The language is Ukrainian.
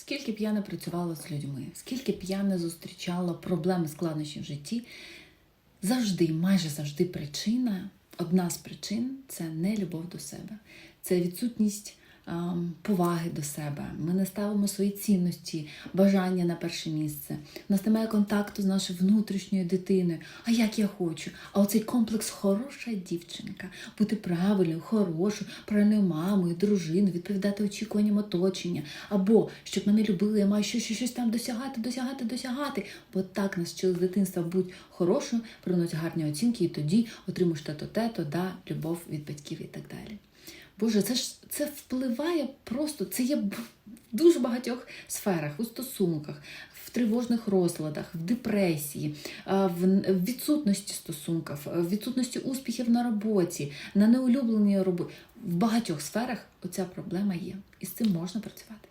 скільки б я не працювала з людьми, скільки б я не зустрічала проблеми складнощі в житті, завжди, майже завжди причина, одна з причин це не любов до себе, це відсутність поваги до себе. Ми не ставимо свої цінності, бажання на перше місце. У нас немає контакту з нашою внутрішньою дитиною. А як я хочу? А оцей комплекс хороша дівчинка, бути правильною, хорошою, правильною мамою, дружиною, відповідати очікуванням оточення. Або щоб мене любили, я маю щось, щось, там досягати, досягати, досягати. Бо так нас вчили з дитинства будь хорошою, приносять гарні оцінки, і тоді отримуєш те-то, те-то, да, любов від батьків і так далі. Боже, це ж це впливає просто, це є в дуже багатьох сферах, у стосунках, в тривожних розладах, в депресії, а, в відсутності стосунків, в відсутності успіхів на роботі, на неулюбленій роботі. В багатьох сферах оця проблема є. І з цим можна працювати.